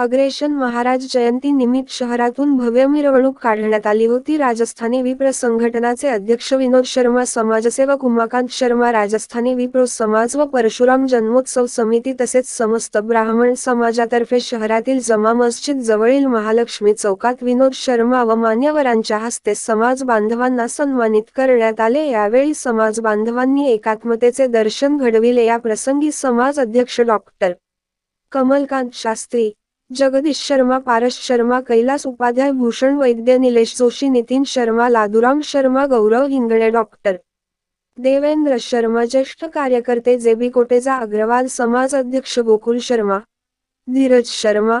Aggression Maharaj जयंती निमित्त शहरातून भव्य मिरवणूक काढण्यात आली होती. राजस्थानी विप्र संघटनाचे अध्यक्ष विनोद शर्मा समाजसेवक उमाकांत शर्मा राजस्थानी विप्रो समाज व परशुराम जन्मोत्सव समिती तसेच समस्त ब्राह्मण समाजातर्फे शहरातील जमा मस्जिद जवळील महालक्ष्मी चौकात विनोद शर्मा व मान्यवरांच्या हस्ते समाज बांधवांना सन्मानित करण्यात आले. यावेळी समाज बांधवांनी एकात्मतेचे दर्शन घडविले. या प्रसंगी समाज अध्यक्ष डॉक्टर कमलकांत शास्त्री जगदीश शर्मा पारस शर्मा कैलास उपाध्याय भूषण वैद्य निलेश जोशी नितीन शर्मा लादुराम शर्मा गौरव हिंगणे डॉक्टर. देवेंद्र शर्मा ज्येष्ठ कार्यकर्ते जेबी कोटेचा अग्रवाल समाज अध्यक्ष गोकुल शर्मा. धीरज शर्मा.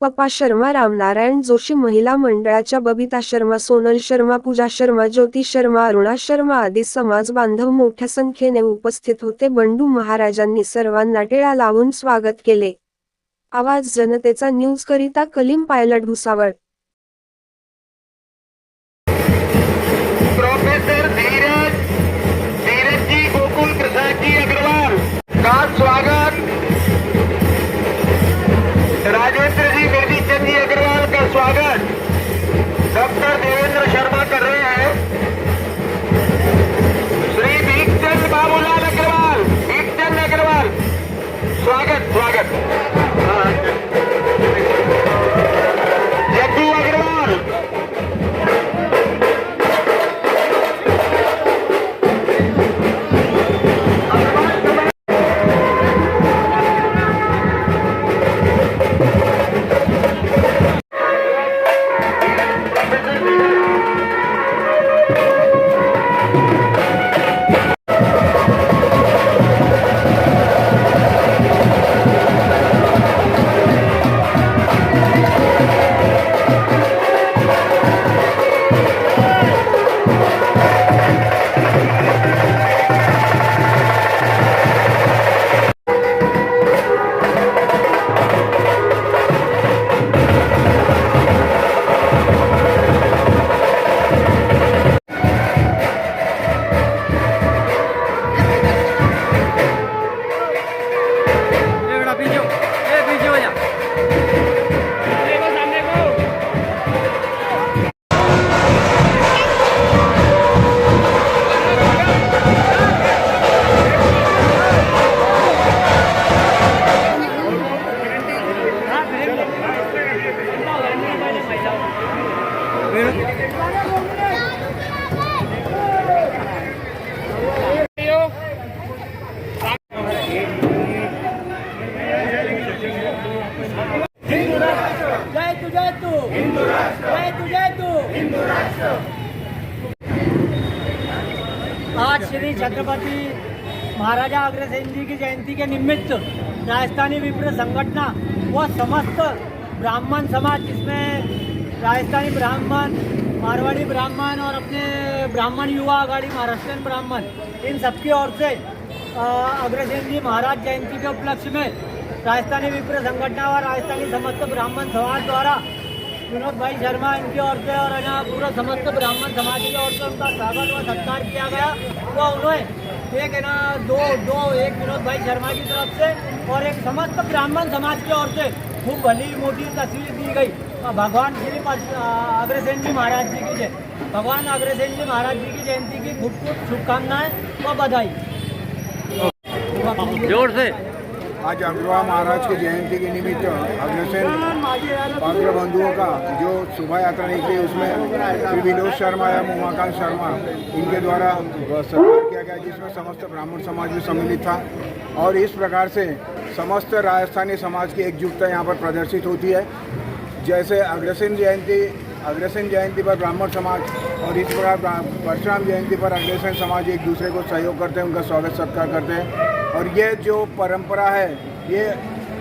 पप्पा शर्मा रामनारायण जोशी महिला मंडळाच्या बबिता शर्मा सोनल शर्मा पूजा शर्मा ज्योती शर्मा अरुणा शर्मा आदी समाज बांधव मोठ्या संख्येने उपस्थित होते. बंडू महाराजांनी सर्वांना टिळा लावून स्वागत केले. आवाज जनतेचा न्यूज करिता कलीम पायलट भुसावळ. प्रोफेसर धीरज धीरजी गोकुल प्रसादजी अग्रवाल का स्वागत. राजेंद्रजी जी अग्रवाल का स्वागत? डॉक्टर देवेंद्र आज श्री छत्रपति महाराजा अग्रसेन जी की जयंती के निमित्त राजस्थानी विप्र संगठना व समस्त ब्राह्मण समाज जिसमें राजस्थानी ब्राह्मण मारवाड़ी ब्राह्मण और अपने ब्राह्मण युवा आघाड़ी महाराष्ट्रियन ब्राह्मण इन सबकी ओर से अग्रसेन जी महाराज जयंती के उपलक्ष्य में राजस्थानी विप्र संगठना और राजस्थानी समस्त ब्राह्मण समाज द्वारा विनोद भाई शर्मा इनकी ओर से और है ना पूरा समस्त ब्राह्मण समाज की ओर से उनका स्वागत व सत्कार किया गया वो उन्हें एक है ना दो दो एक विनोद भाई शर्मा की तरफ से और एक समस्त ब्राह्मण समाज की ओर से खूब भली मोटी तस्वीर दी गई और भगवान श्री पद- अ, अग्रसेन जी महाराज जी की जय भगवान अग्रसेन जी महाराज जी की जयंती की खूब खूब शुभकामनाएं व बधाई जोर से आज अग्रवा महाराज की जयंती के निमित्त अग्रसेन पात्र बंधुओं का जो शोभा यात्रा निकली, उसमें श्री विनोद शर्मा या उमाकांत शर्मा, इनके द्वारा सम्मान किया गया, जिसमें समस्त ब्राह्मण समाज भी सम्मिलित था। और इस प्रकार से समस्त राजस्थानी समाज की एकजुटता यहाँ पर प्रदर्शित होती है। जैसे अग्रसेन जयंती अग्रसेन जयंती पर ब्राह्मण समाज और इस प्रकार परशुराम जयंती पर अग्रसेन समाज एक दूसरे को सहयोग करते हैं, उनका स्वागत सत्कार करते हैं। और ये जो परंपरा है, ये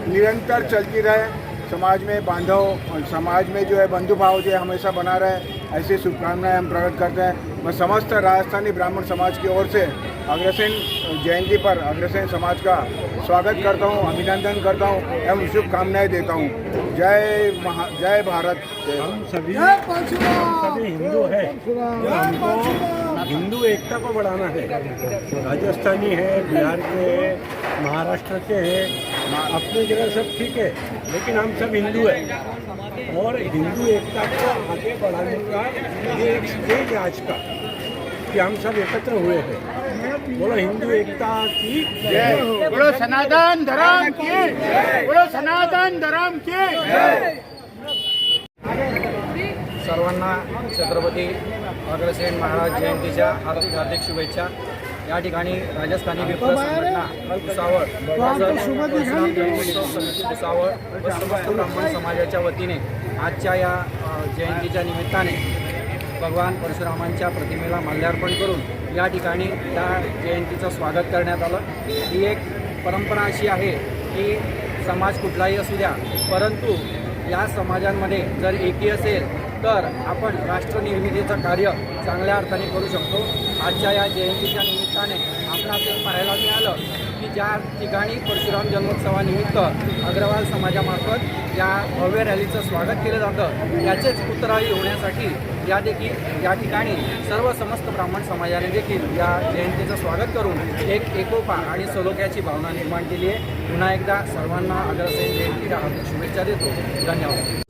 निरंतर चलती रहे, समाज में बांधव और समाज में जो है बंधु भाव जो है हमेशा बना रहे, ऐसी शुभकामनाएँ हम प्रकट करते हैं। मैं समस्त राजस्थानी ब्राह्मण समाज की ओर से अग्रसेन जयंती पर अग्रसेन समाज का स्वागत करता हूँ अभिनंदन करता हूँ एवं शुभकामनाएँ देता हूँ। जय महा जय भारत। हम सभी सभी हिंदू हैं। हमको हिंदू एकता को बढ़ाना है। राजस्थानी है बिहार के हैं महाराष्ट्र के हैं अपनी जगह सब ठीक है लेकिन हम सब हिंदू हैं। और हिंदू एकता को आगे बढ़ाने का ये एक स्टेज है आज का। कि हम सब एकत्र हुए हैं। बोलो हिंदू एकता की बोलो सनातन धर्म की बोलो सनातन धर्म की सर्वांना छत्रपती अग्रसेन महाराज जयंतीच्या हार्दिक हार्दिक शुभेच्छा. या ठिकाणी राजस्थानी विप्र संघटना भुसावळ भुसावळ व समस्त ब्राह्मण समाजाच्या वतीने आजच्या या जयंतीच्या निमित्ताने भगवान परशुरामांच्या प्रतिमेला माल्यार्पण करून या ठिकाणी त्या जयंतीचं स्वागत करण्यात आलं. ही एक परंपरा अशी आहे की समाज कुठलाही असू द्या परंतु या समाजांमध्ये जर एकी असेल तर आपण राष्ट्रनिर्मितीचं कार्य चांगल्या अर्थाने करू शकतो. आजच्या या जयंतीच्या निमित्ताने आपणास एक पाहायला मिळालं की ज्या ठिकाणी परशुराम जन्मोत्सवानिमित्त अग्रवाल समाजामार्फत या भव्य रॅलीचं स्वागत केलं जातं याचेच उत्तराई होण्यासाठी या देखील या ठिकाणी सर्व समस्त ब्राह्मण समाजाने देखील या जयंतीचं स्वागत करून एक एकोपा आणि सलोख्याची भावना निर्माण केली आहे. पुन्हा एकदा सर्वांना अग्रसेन जयंतीच्या हार्दिक शुभेच्छा देतो. धन्यवाद.